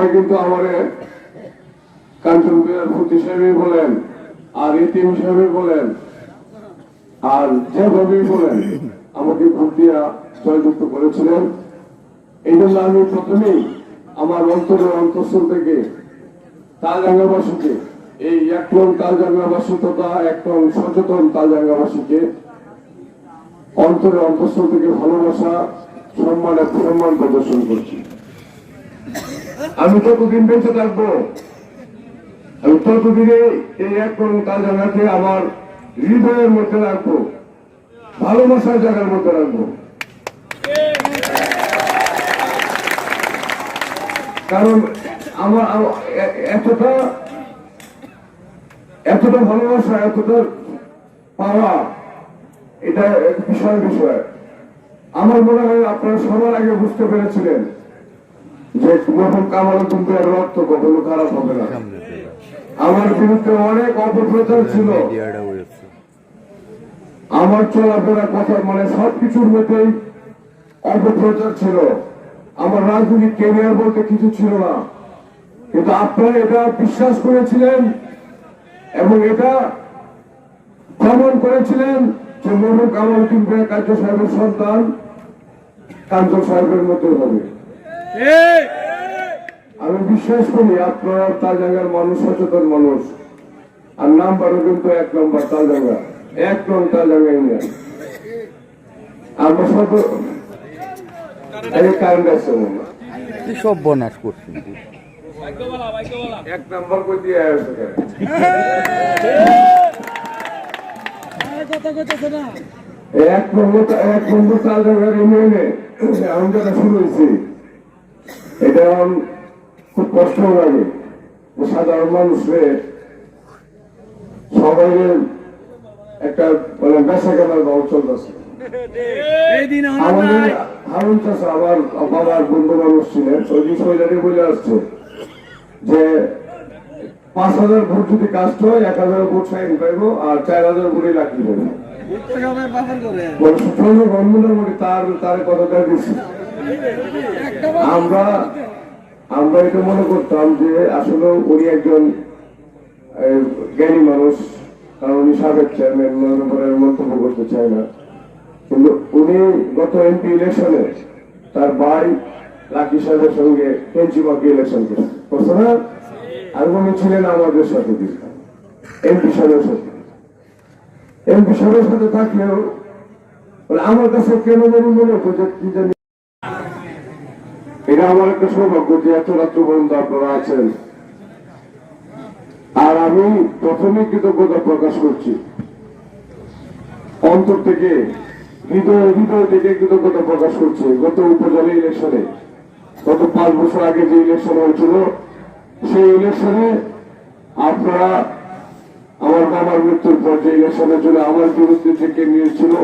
সবাই কিন্তু আমারে কাঞ্চন বিহার ফুতি সাহেবই বলেন, আর ইতিম সাহেবই বলেন, আর যেভাবেই বলেন, আমাকে ভোট দিয়া জয়যুক্ত করেছিলেন। এই জন্য আমি প্রথমেই আমার অন্তরের অন্তঃস্থল থেকে তালডাঙ্গাবাসীকে এই এক নং তালডাঙ্গাবাসী তথা এক নং সচেতন তালডাঙ্গাবাসীকে অন্তরের অন্তঃস্থল থেকে ভালোবাসা সম্মান এক সম্মান প্রদর্শন করছি। আমি যতদিন বেঁচে থাকব? আমি ততদিনে এই এক নং তালডাঙ্গাকে আমার হৃদয়ের মধ্যে রাখব, ভালোবাসার জায়গার মধ্যে রাখব। কারণ আমার এতটা এতটা ভালোবাসা, এতটা পাওয়া, এটা বিশাল বিষয়। আমার মনে হয় আপনারা সবার আগে বুঝতে পেরেছিলেন যে মোহন কামাল কিন্তু এর রক্ত কখনো খারাপ হবে না। আমার বিরুদ্ধে অনেক অপপ্রচার ছিল। আমার চলাফেরা কথা মানে সবকিছুর মধ্যেই অপপ্রচার ছিল। আমার রাজনৈতিক কেরিয়ার বলতে কিছু ছিল না। কিন্তু আপনারা এটা বিশ্বাস করেছিলেন এবং এটা প্রমাণ করেছিলেন যে মোহাম্মদ কামাল কিংবা কার্য সাহেবের সন্তান কাঞ্চন সাহেবের মতো হবে। আমি বিশ্বাস করি আপনারা তার জায়গার মানুষ সচেতন মানুষ। আর নাম্বারও কিন্তু এক নম্বর তার জায়গা এক নং তার জায়গা ইন্ডিয়ান আমরা কারেন্ট কি সব বনাশ করছেন? এক নম্বর কই দিয়ে আসছে এক নম্বর এক নম্বর চাল জায়গার ইউনিয়নে আমি যেটা শুরু হয়েছি। এটা খুব কষ্ট লাগে সাধারণ মানুষে সবাই একটা মানে বেসা কেনার ভাব চলতেছে। হারুন চাষা আমার বাবার বন্ধু মানুষ ছিলেন বিষয়টাকে বলে আসছে যে পাঁচ হাজার ভোট যদি কাস্ট হয় এক হাজার ভোট সাইন পাইবো আর চার হাজার ভোটই মোটামুটি তার তার কথাটা দিচ্ছি আমরা আমরা এটা মনে করতাম যে আসলে উনি একজন জ্ঞানী মানুষ, কারণ উনি সাবেক চেয়ারম্যান মন্তব্য করতে চায় না। কিন্তু উনি গত এমপি ইলেকশনে তার ভাই লাকি সাহেবের সঙ্গে পেঞ্চিমাকে ইলেকশন করছে। না? আর উনি ছিলেন আমাদের সাথে এমপি সাহেবের সাথে। এমপি সাহেবের সাথে থাকলেও আমার কাছে কেন জানি মনে হতো যে এটা আমার একটা সৌভাগ্য যে এত রাত্র পর্যন্ত আপনারা আছেন। আর আমি প্রথমে কৃতজ্ঞতা প্রকাশ করছি। অন্তর থেকে, হৃদয় হৃদয় থেকে কৃতজ্ঞতা প্রকাশ করছি। গত উপজেলা ইলেকশনে গত পাঁচ বছর আগে যে ইলেকশন হয়েছিল, সেই ইলেকশনে আপনারা আমার বাবার মৃত্যুর পর যে ইলেকশনের জন্য আমার বিরুদ্ধে থেকে নিয়েছিল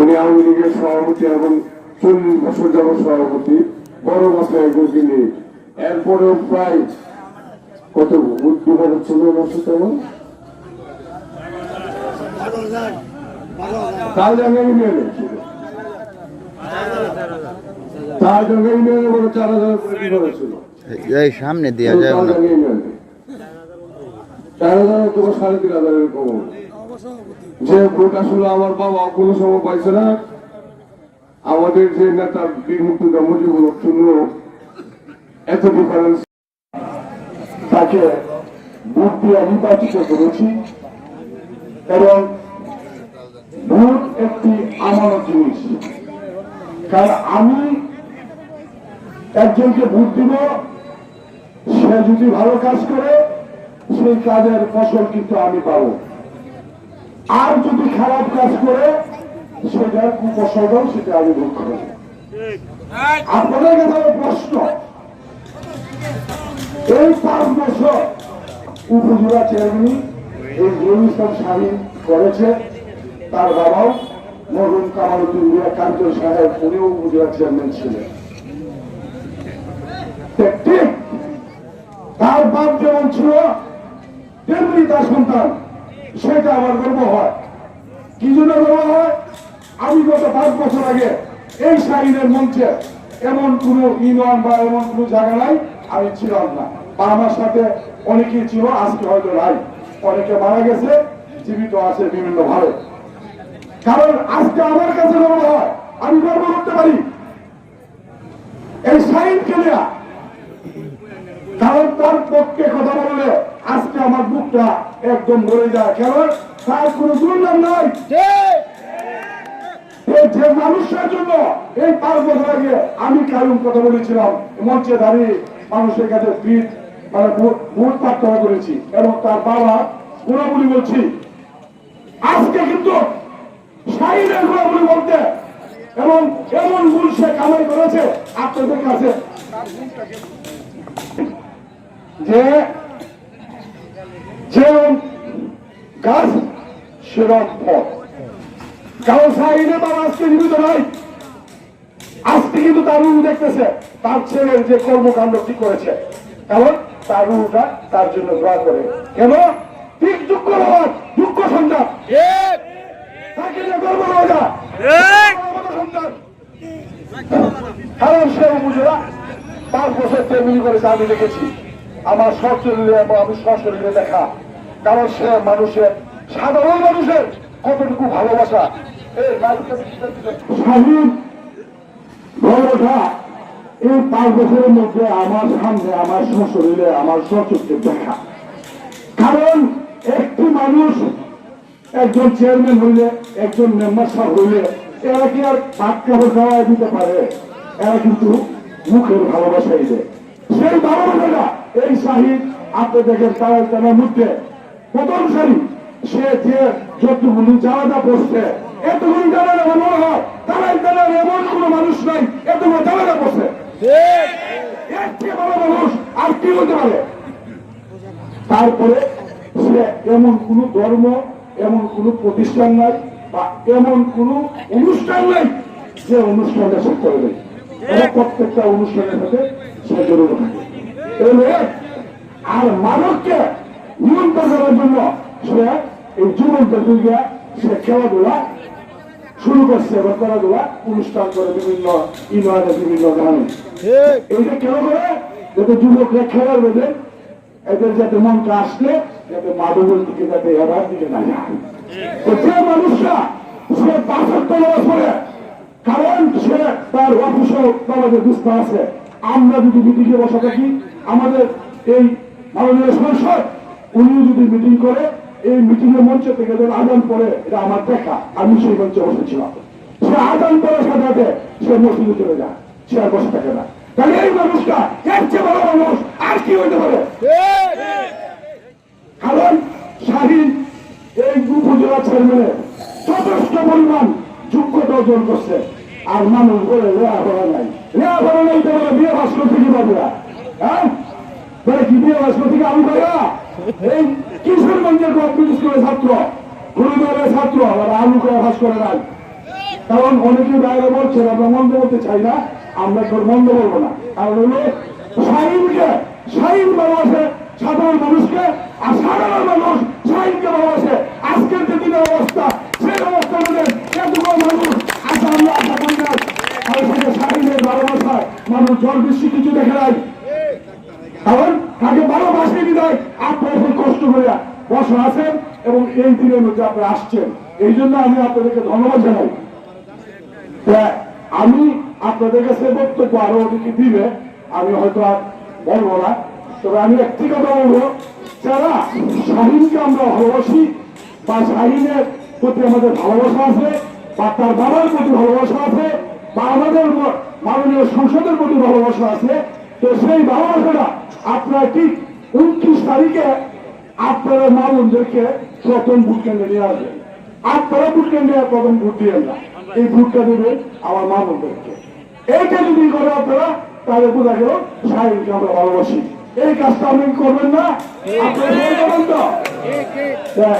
উনি আওয়ামী লীগের সভাপতি এবং চল্লিশ বছর যাবত সভাপতি বড় একজনকে এরপরেও প্রায় কত উদ্যোগ ছিল বছর তেমন? তার জায়গায় ইউনিয়নে ছিল তার জায়গায় ইউনিয়নে বড় চার হাজার করে ছিল এই সামনে দেওয়া যায় না। চার হাজার অথবা সাড়ে তিন হাজার এরকম যে ভোট আসলে আমার বাবা কোনো সময় পাইছে না আমাদের যে নেতা বীর মুক্তিদা মুজিবুর রহমান এত ডিফারেন্স তাকে ভোট দিয়ে নির্বাচিত করেছি এবং ভোট একটি আমানত জিনিস। কারণ আমি একজনকে ভোট দিব, সে যদি ভালো কাজ করে, সেই কাজের ফসল কিন্তু আমি পাবো। আর যদি খারাপ কাজ করে সেটার কুফসলটাও সেটা আমি ভোগ করব আপনাদের কাছে প্রশ্ন। এই পাঁচ বছর উপজেলা চেয়ারম্যান এই জমি ইসলাম স্বাধীন করেছে। তার বাবাও মরুম কামালুদ্দিন মিয়া কাঞ্চন সাহেব উনিও উপজেলা চেয়ারম্যান ছিলেন। ঠিক তার বাপ যেমন ছিল তেমনি তার সন্তান সেটা আমার গর্ব হয়। কি জন্য গর্ব হয়? আমি গত পাঁচ বছর আগে এই শাহিনের মঞ্চে এমন কোন ইউনিয়ন বা এমন কোন জায়গা নাই, আমি ছিলাম না। বা আমার সাথে অনেকেই ছিল, আজকে হয়তো নাই। অনেকে মারা গেছে, জীবিত আছে বিভিন্ন ভাবে। কারণ আজকে আমার কাছে মনে হয়, আমি গর্ব করতে পারি। এই সাইনকে নেয়া কারণ তার পক্ষে কথা বললে আজকে আমার বুকটা একদম ভরে যায়। কারণ তার কোনো দুর্নাম এই যে মানুষের জন্য এই পাঁচ বছর আগে আমি কারণ কথা বলেছিলাম, মঞ্চে দাঁড়িয়ে মানুষের কাছে পিঠ মানে ভোট প্রার্থনা করেছি এবং তার বাবা গুণাবলী বলছি। আজকে কিন্তু গুণাবলী বলতে এবং এমন ভুল সে কামাই করেছে আপনাদের কাছে। যে গাছ সেরম ফল। কারণ শাহিনের বাবা আজকে জীবিত নয় আজকে কিন্তু তার রুহ দেখতেছে। তার ছেলের যে কর্মকাণ্ড করেছে। কারণ তার রুহটা তার জন্য দোয়া করে। কেন? ঠিক দুঃখ বাবা দুঃখ সন্তান। তাকে যে গর্ব রাজা কারণ সে উপজেলা পাঁচ বছর তেমনি করেছে আমি দেখেছি আমার সশরীরে এবং আমি সশরীরে দেখা। কারণ সে মানুষের সাধারণ মানুষের কতটুকু ভালোবাসা? এই স্বাধীন এই পাঁচ বছরের মধ্যে আমার সামনে, আমার সশরীরে, আমার সচক্ষে দেখা। কারণ একটি মানুষ একজন চেয়ারম্যান হইলে, একজন মেম্বার সাহেব হইলে, এরা কি আর ভাত কাপড় খাওয়াই দিতে পারে? এরা কিন্তু মুখের ভালোবাসাই দেয়। সেই ভালোবাসাটা এই শাহিদ আপনি দেখেন তার মধ্যে প্রথম সারি, সে যে যতগুলি এতগুলি হয় এমন কোন মানুষ নাই এতগুলো মানুষ আর কি হতে পারে। তারপরে সে এমন কোন ধর্ম, এমন কোন প্রতিষ্ঠান নাই বা এমন কোন অনুষ্ঠান নাই যে অনুষ্ঠানটা সে করে নেই। প্রত্যেকটা অনুষ্ঠানের সাথে সে জড়িত থাকে। আর মানবকে নিয়ন্ত্রণ করার জন্য সে এই যুবকদের দিকে সে খেলাধুলা শুরু করছে এবং খেলাধুলা অনুষ্ঠান করে বিভিন্ন ইউনিয়নের বিভিন্ন গ্রামে। এইটা কেন করে যাতে যুবকরা খেলার বেঁধে এদের যাতে মনটা আসলে যাতে মাদকের দিকে যাতে এবার দিকে না যায়। তো যে মানুষরা সে পাঁচের তলাবাস করে কারণ সে তার অফিসে আমাদের দুস্থ আছে। আমরা যদি মিটিংয়ে বসা থাকি আমাদের এই মাননীয় সংসদ উনি যদি মিটিং করে এই মিটিং এর মঞ্চ থেকে যখন আদান পরে এটা আমার দেখা। আমি সেই মঞ্চে বসেছিলাম। সে আদান করার সাথে সে মসজিদে চলে যায়। সে আর বসে থাকে না। তাহলে এই মানুষটা এর চেয়ে বড় মানুষ আর কি হইতে পারে? কারণ শাহিন এই উপজেলা চেয়ারম্যানের যথেষ্ট পরিমাণ যোগ্যতা অর্জন করছে। আর মানুষ বলে রেয়া করা নাই। রেয়া করা নাই তো বলে, বিয়ে ভাস্কর থেকে পাবে হ্যাঁ? বলে, কি বিয়ে ভাস্কর থেকে আমি পাইয়া এই কিশোরগঞ্জের গভর্নমেন্ট স্কুলের ছাত্র। গুরুদলের ছাত্র, আবার আলু করে ভাস করে নাই। কারণ অনেকে বাইরে বলছেন, আমরা মন্দ বলতে চাই না, আমরা তোর মন্দ বলব না। কারণ হলো, শাহিনকে শাহিন ভালোবাসে সাধারণ মানুষকে, আর সাধারণ মানুষ শাহিনকে ভালোবাসে। আজকের যে দিনের অবস্থা, সেই অবস্থা মধ্যে এতগুলো মানুষ আশা আমরা আশা করি না। আর সেটা শাহিনের ভালোবাসায় মানুষ জল বেশি কিছু দেখে নাই। কারণ তাকে ভালোবাসে বিদায়। আপনারা এখন কষ্ট করে বসে আছেন এবং এই দিনের মধ্যে আপনারা আসছেন। এই জন্য আমি আপনাদেরকে ধন্যবাদ জানাই। আমি আপনাদের কাছে বক্তব্য আরও অনেকে দিবে। আমি হয়তো আর বলব না। তবে আমি একটি কথা বলব। যারা শাহিনকে আমরা ভালোবাসি বা শাহিনের প্রতি আমাদের ভালোবাসা আছে, বা তার বাবার প্রতি ভালোবাসা আছে, বা আমাদের মাননীয় সংসদের প্রতি ভালোবাসা আছে তো সেই ভালোবাসাটা আপনারা ঠিক উনত্রিশ তারিখে আপনারা মানুষদেরকে প্রথম ভোট কেন্দ্রে নিয়ে আসবেন। আপনারা ভোট কেন্দ্রে প্রথম ভোট দিবেন না এই ভোটটা দেবেন আমার মানুষদেরকে এইটা যদি করে আপনারা তাহলে বোঝা গেল সাহিলকে আমরা ভালোবাসি। এই কাজটা আপনি করবেন না। আপনারা করবেন তো? দেখ,